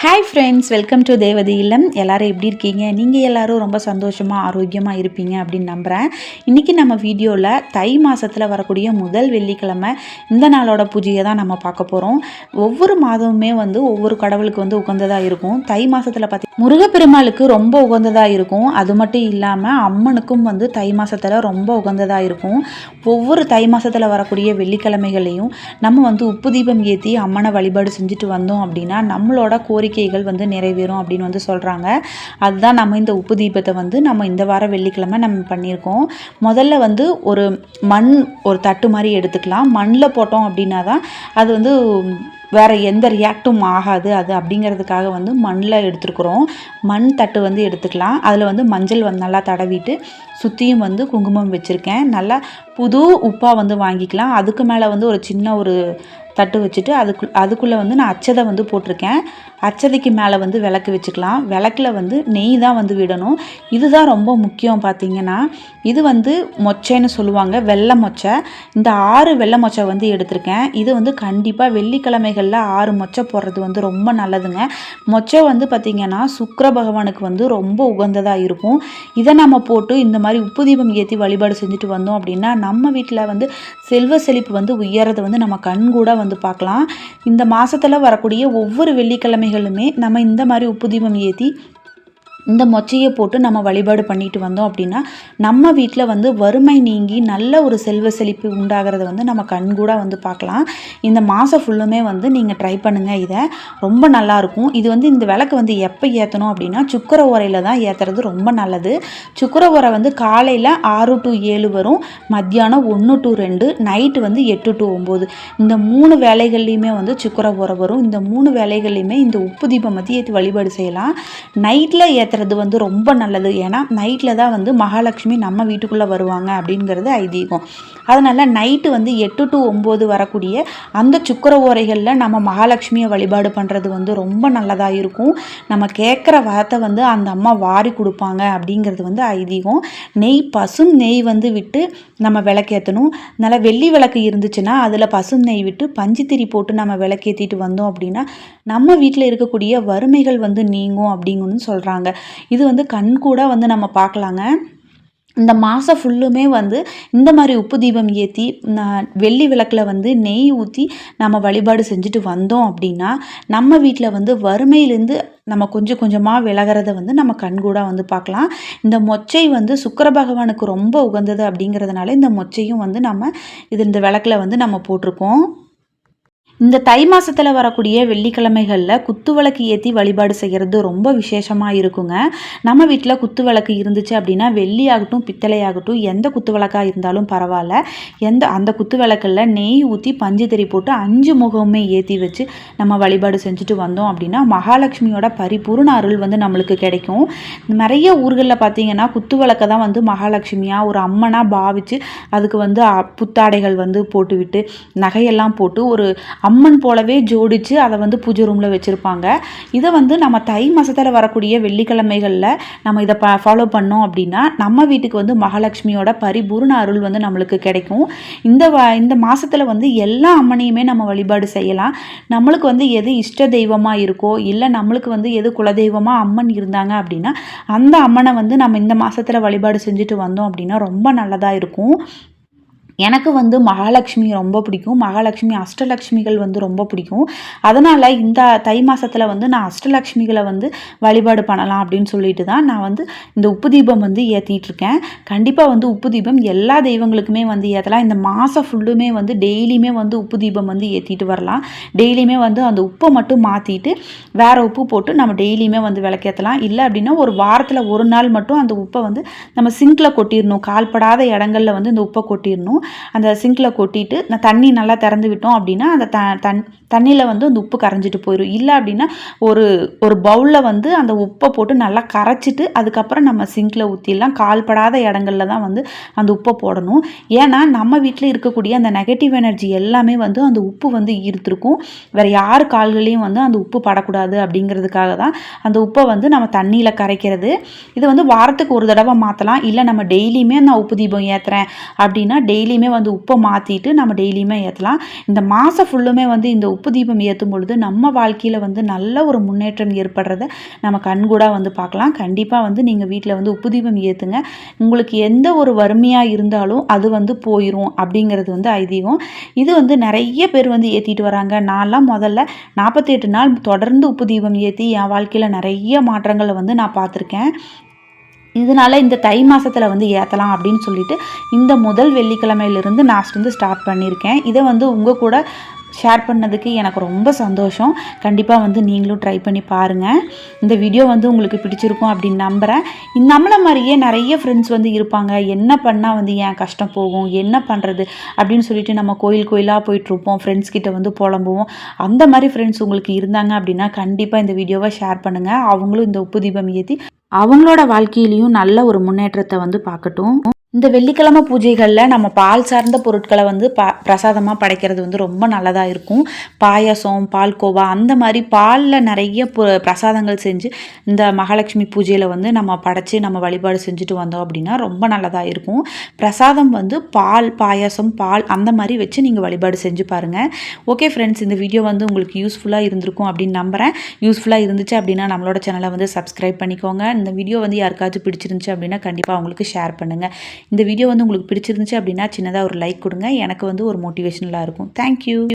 Hi friends welcome to Devathi இல்லம் எல்லாரும் எப்படி இருக்கீங்க? நீங்கள் எல்லோரும் ரொம்ப சந்தோஷமாக ஆரோக்கியமாக இருப்பீங்க அப்படின்னு நம்புகிறேன் இன்றைக்கி நம்ம வீடியோவில் தை மாதத்தில் வரக்கூடிய முதல் வெள்ளிக்கிழமை இந்த நாளோட பூஜையை தான் நம்ம பார்க்க போகிறோம் ஒவ்வொரு மாதமுமே வந்து ஒவ்வொரு கடவுளுக்கு வந்து உகந்ததாக இருக்கும். தை மாதத்தில் பார்த்தீங்கன்னா முருகப்பெருமாளுக்கு ரொம்ப உகந்ததாக இருக்கும். அது மட்டும் இல்லாமல் அம்மனுக்கும் வந்து தை மாதத்தில் ரொம்ப உகந்ததாக இருக்கும். ஒவ்வொரு தை மாதத்தில் வரக்கூடிய வெள்ளிக்கிழமைகளையும் நம்ம வந்து உப்பு தீபம் ஏற்றி அம்மனை வழிபாடு செஞ்சுட்டு வந்தோம் அப்படின்னா நம்மளோட கோரிக்கைகள் வந்து நிறைவேறும் அப்படின்னு வந்து சொல்கிறாங்க அதுதான் நம்ம இந்த உப்பு தீபத்தை வந்து நம்ம இந்த வாரம் வெள்ளிக்கிழமை நம்ம பண்ணியிருக்கோம். முதல்ல வந்து ஒரு மண் ஒரு தட்டு மாதிரி எடுத்துக்கலாம். மண்ணில் போட்டோம் அப்படின்னா தான் அது வந்து வேறு எந்த ரியாக்டும் ஆகாது அது அப்படிங்கிறதுக்காக வந்து மண்ணில் எடுத்துருக்குறோம். மண் தட்டு வந்து எடுத்துக்கலாம். அதில் வந்து மஞ்சள் வந்து நல்லா தடவிட்டு சுற்றியும் வந்து குங்குமம் வச்சுருக்கேன். நல்லா புது உப்பாக வந்து வாங்கிக்கலாம். அதுக்கு மேலே வந்து ஒரு சின்ன ஒரு தட்டு வச்சுட்டு அதுக்கு அதுக்குள்ளே வந்து நான் அச்சதை வந்து போட்டிருக்கேன். அச்சதைக்கு மேலே வந்து விளக்கு வச்சுக்கலாம். விளக்கில் வந்து நெய் தான் வந்து விடணும். இதுதான் ரொம்ப முக்கியம் பார்த்திங்கன்னா இது வந்து மொச்சைன்னு சொல்லுவாங்க வெள்ளை மொச்சை. இந்த ஆறு வெள்ளை மொச்சை வந்து எடுத்திருக்கேன். இது வந்து கண்டிப்பாக வெள்ளிக்கிழமைகளில் ஆறு மொச்சை போடுறது வந்து ரொம்ப நல்லதுங்க. மொச்சை வந்து பார்த்திங்கன்னா சுக்கர பகவானுக்கு வந்து ரொம்ப உகந்ததாக இருக்கும். இதை நம்ம போட்டு இந்த மாதிரி மாதிரி உப்பு தீபம் ஏற்றி வழிபாடு செஞ்சுட்டு வந்தோம் அப்படின்னா நம்ம வீட்டில் வந்து செல்வ செழிப்பு வந்து உயரதை வந்து நம்ம கண் கூட வந்து பார்க்கலாம். இந்த மாதத்தில் வரக்கூடிய ஒவ்வொரு வெள்ளிக்கிழமைகளுமே நம்ம இந்த மாதிரி உப்பு தீபம் ஏற்றி இந்த மொச்சையை போட்டு நம்ம வழிபாடு பண்ணிட்டு வந்தோம் அப்படின்னா நம்ம வீட்டில் வந்து வறுமை நீங்கி நல்ல ஒரு செல்வ செழிப்பு உண்டாகிறத வந்து நம்ம கண்கூட வந்து பார்க்கலாம். இந்த மாதம் ஃபுல்லுமே வந்து நீங்கள் ட்ரை பண்ணுங்கள் இதை. ரொம்ப நல்லாயிருக்கும் இது வந்து இந்த விளக்கு வந்து எப்போ ஏற்றணும் அப்படின்னா சுக்கர உரையில் தான் ஏற்றுறது ரொம்ப நல்லது. சுக்கர உரை வந்து காலையில் ஆறு டு ஏழு வரும் மத்தியானம் ஒன்று டு ரெண்டு நைட்டு வந்து எட்டு டு ஒம்பது. இந்த மூணு வேலைகள்லையுமே வந்து சுக்கர உரை வரும். இந்த மூணு வேலைகள்லையுமே இந்த உப்பு தீபம் மத்தி ஏற்றி வழிபாடு செய்யலாம். நைட்டில் ஏற்ற ஏற்றுறது வந்து ரொம்ப நல்லது. ஏன்னா நைட்டில் தான் வந்து மகாலட்சுமி நம்ம வீட்டுக்குள்ளே வருவாங்க அப்படிங்கிறது ஐதீகம். அதனால் நைட்டு வந்து எட்டு டு ஒம்பது வரக்கூடிய அந்த சுக்கர ஓரைகளில் நம்ம மகாலட்சுமியை வழிபாடு பண்ணுறது வந்து ரொம்ப நல்லதாக இருக்கும். நம்ம கேட்குற வார்த்தை வந்து அந்த அம்மா வாரி கொடுப்பாங்க அப்படிங்கிறது வந்து ஐதீகம். நெய் பசும் நெய் வந்து விட்டு நம்ம விளக்கேற்றணும் நல்லா வெள்ளி விளக்கு இருந்துச்சுன்னா அதில் பசும் நெய் விட்டு பஞ்சுத்திரி போட்டு நம்ம விளக்கேற்றிட்டு வந்தோம் அப்படின்னா நம்ம வீட்டில் இருக்கக்கூடிய வறுமைகள் வந்து நீங்கும் அப்படிங்கன்னு சொல்கிறாங்க இது வந்து கண் கூட வந்து நம்ம பார்க்கலாங்க. இந்த மாதம் ஃபுல்லுமே வந்து இந்த மாதிரி உப்பு தீபம் ஏற்றி வெள்ளி விளக்கில் வந்து நெய் ஊற்றி நம்ம வழிபாடு செஞ்சுட்டு வந்தோம் அப்படின்னா நம்ம வீட்டில் வந்து வறுமையிலேருந்து நம்ம கொஞ்சம் கொஞ்சமாக விலகிறத வந்து நம்ம கண்கூடாக வந்து பார்க்கலாம். இந்த மொச்சை வந்து சுக்கர பகவானுக்கு ரொம்ப உகந்தது அப்படிங்கிறதுனால இந்த மொச்சையும் வந்து நம்ம இது இந்த விளக்கில் வந்து நம்ம போட்டிருக்கோம் இந்த தை மாதத்தில் வரக்கூடிய வெள்ளிக்கிழமைகளில் குத்து விளக்கு ஏற்றி வழிபாடு செய்கிறது ரொம்ப விசேஷமாக இருக்குங்க. நம்ம வீட்டில் குத்து விளக்கு இருந்துச்சு அப்படின்னா வெள்ளி ஆகட்டும் பித்தளை ஆகட்டும் எந்த குத்து விளக்காக இருந்தாலும் பரவாயில்ல. எந்த அந்த குத்து விளக்கில் நெய் ஊற்றி பஞ்சு தெரி போட்டு அஞ்சு முகமே ஏற்றி வச்சு நம்ம வழிபாடு செஞ்சுட்டு வந்தோம் அப்படின்னா மகாலட்சுமியோட பரிபூர்ண அருள் வந்து நம்மளுக்கு கிடைக்கும். நிறைய ஊர்களில் பார்த்தீங்கன்னா குத்து விளக்கை தான் வந்து மகாலட்சுமியாக ஒரு அம்மனாக பாவித்து அதுக்கு வந்து புத்தாடைகள் வந்து போட்டுவிட்டு நகையெல்லாம் போட்டு ஒரு அம்மன் போலவே ஜோடித்து அதை வந்து பூஜை ரூமில் வச்சுருப்பாங்க. இதை வந்து நம்ம தை மாதத்தில் வரக்கூடிய வெள்ளிக்கிழமைகளில் நம்ம இதை ப ஃபாலோ பண்ணோம் அப்படின்னா நம்ம வீட்டுக்கு வந்து மகாலட்சுமியோட பரிபூர்ண அருள் வந்து நம்மளுக்கு கிடைக்கும். இந்த வ இந்த மாதத்தில் வந்து எல்லா அம்மனையுமே நம்ம வழிபாடு செய்யலாம். நம்மளுக்கு வந்து எது இஷ்ட தெய்வமாக இருக்கோ இல்லை நம்மளுக்கு வந்து எது குலதெய்வமாக அம்மன் இருந்தாங்க அப்படின்னா அந்த அம்மனை வந்து நம்ம இந்த மாதத்தில் வழிபாடு செஞ்சுட்டு வந்தோம் அப்படின்னா ரொம்ப நல்லதாக இருக்கும். எனக்கு வந்து மகாலட்சுமி ரொம்ப பிடிக்கும். மகாலட்சுமி அஷ்டலக்ஷ்மிகள் வந்து ரொம்ப பிடிக்கும். அதனால் இந்த தை மாதத்தில் வந்து நான் அஷ்டலக்ஷ்மிகளை வந்து வழிபாடு பண்ணலாம் அப்படின்னு சொல்லிட்டு தான் நான் வந்து இந்த உப்பு தீபம் வந்து ஏற்றிட்டுருக்கேன் கண்டிப்பாக வந்து உப்பு தீபம் எல்லா தெய்வங்களுக்குமே வந்து ஏற்றலாம் இந்த மாதம் ஃபுல்லுமே வந்து டெய்லியுமே வந்து உப்பு தீபம் வந்து ஏற்றிட்டு வரலாம். டெய்லியுமே வந்து அந்த உப்பை மட்டும் மாற்றிட்டு வேறு உப்பு போட்டு நம்ம டெய்லியுமே வந்து விளக்கேற்றலாம் இல்லை அப்படின்னா ஒரு வாரத்தில் ஒரு நாள் மட்டும் அந்த உப்பை வந்து நம்ம சிங்கில் கொட்டிடணும். கால்படாத இடங்களில் வந்து இந்த உப்பை கொட்டிடணும். அந்த சிங்கில் கொட்டிட்டு நான் தண்ணி நல்லா திறந்து விட்டோம் அப்படின்னா அந்த த தண் தண்ணியில் வந்து அந்த உப்பு கரைஞ்சிட்டு போயிடும் இல்லை அப்படின்னா ஒரு ஒரு பவுலில் வந்து அந்த உப்பை போட்டு நல்லா கரைச்சிட்டு அதுக்கப்புறம் நம்ம சிங்கில் ஊற்றிடலாம் கால்படாத இடங்கள்ல தான் வந்து அந்த உப்பை போடணும். ஏன்னா நம்ம வீட்டில் இருக்கக்கூடிய அந்த நெகட்டிவ் எனர்ஜி எல்லாமே வந்து அந்த உப்பு வந்து ஈர்த்திருக்கும். வேறு யார் கால்களையும் வந்து அந்த உப்பு படக்கூடாது அப்படிங்கிறதுக்காக தான் அந்த உப்பை வந்து நம்ம தண்ணியில் கரைக்கிறது. இது வந்து வாரத்துக்கு ஒரு தடவை மாற்றலாம் இல்லை நம்ம டெய்லியுமே நான் உப்பு தீபம் ஏற்றுறேன் அப்படின்னா டெய்லி டெய்லியுமே வந்து உப்பை மாற்றிட்டு நம்ம டெய்லியுமே ஏற்றலாம் இந்த மாதம் ஃபுல்லுமே வந்து இந்த உப்பு தீபம் ஏற்றும் பொழுது நம்ம வாழ்க்கையில் வந்து நல்ல ஒரு முன்னேற்றம் ஏற்படுறத நம்ம கண்கூடாக வந்து பார்க்கலாம். கண்டிப்பாக வந்து நீங்கள் வீட்டில் வந்து உப்பு தீபம் ஏற்றுங்க உங்களுக்கு எந்த ஒரு வறுமையாக இருந்தாலும் அது வந்து போயிடும் அப்படிங்கிறது வந்து ஐதீகம். இது வந்து நிறைய பேர் வந்து ஏற்றிட்டு வராங்க. நான்லாம் முதல்ல நாற்பத்தெட்டு நாள் தொடர்ந்து உப்பு தீபம் ஏற்றி என் வாழ்க்கையில் நிறைய மாற்றங்களை வந்து நான் பார்த்துருக்கேன். இதனால் இந்த தை மாதத்தில் வந்து ஏற்றலாம் அப்படின்னு சொல்லிட்டு இந்த முதல் வெள்ளிக்கிழமையிலிருந்து நான் வந்து ஸ்டார்ட் பண்ணியிருக்கேன் இதை வந்து உங்கள் கூட ஷேர் பண்ணதுக்கு எனக்கு ரொம்ப சந்தோஷம். கண்டிப்பாக வந்து நீங்களும் ட்ரை பண்ணி பாருங்கள் இந்த வீடியோ வந்து உங்களுக்கு பிடிச்சிருக்கும் அப்படின்னு நம்புகிறேன் நம்மளை மாதிரியே நிறைய ஃப்ரெண்ட்ஸ் வந்து இருப்பாங்க. என்ன பண்ணால் வந்து ஏன் கஷ்டம் போகும்? என்ன பண்ணுறது அப்படின்னு சொல்லிட்டு நம்ம கோயில் கோயிலாக போயிட்டுருப்போம் ஃப்ரெண்ட்ஸ் கிட்ட வந்து புலம்புவோம். அந்த மாதிரி ஃப்ரெண்ட்ஸ் உங்களுக்கு இருந்தாங்க அப்படின்னா கண்டிப்பாக இந்த வீடியோவை ஷேர் பண்ணுங்கள் அவங்களும் இந்த உப்பு தீபம் ஏற்றி அவங்களோட வாழ்க்கையிலையும் நல்ல ஒரு முன்னேற்றத்தை வந்து பார்க்கட்டும். இந்த வெள்ளிக்கிழமை பூஜைகளில் நம்ம பால் சார்ந்த பொருட்களை வந்து ப பிரசாதமாக படைக்கிறது வந்து ரொம்ப நல்லதாக இருக்கும். பாயாசம் பால்கோவா அந்த மாதிரி பாலில் நிறைய பிரசாதங்கள் செஞ்சு இந்த மகாலட்சுமி பூஜையில் வந்து நம்ம படைச்சி நம்ம வழிபாடு செஞ்சுட்டு வந்தோம் அப்படின்னா ரொம்ப நல்லதாக இருக்கும். பிரசாதம் வந்து பால் பாயாசம் பால் அந்த மாதிரி வச்சு நீங்கள் வழிபாடு செஞ்சு பாருங்கள் ஓகே ஃப்ரெண்ட்ஸ் இந்த வீடியோ வந்து உங்களுக்கு யூஸ்ஃபுல்லாக இருந்திருக்கும் அப்படின்னு நம்புகிறேன் யூஸ்ஃபுல்லாக இருந்துச்சு அப்படின்னா நம்மளோட சேனலை வந்து சப்ஸ்கிரைப் பண்ணிக்கோங்க. இந்த வீடியோ வந்து யாருக்காச்சும் பிடிச்சிருந்துச்சு அப்படின்னா கண்டிப்பாக அவங்களுக்கு ஷேர் பண்ணுங்கள் இந்த வீடியோ வந்து உங்களுக்கு பிடிச்சிருந்துச்சு அப்படின்னா சின்னதாக ஒரு லைக் கொடுங்க. எனக்கு வந்து ஒரு மோட்டிவேஷனலாக இருக்கும். தேங்க்யூ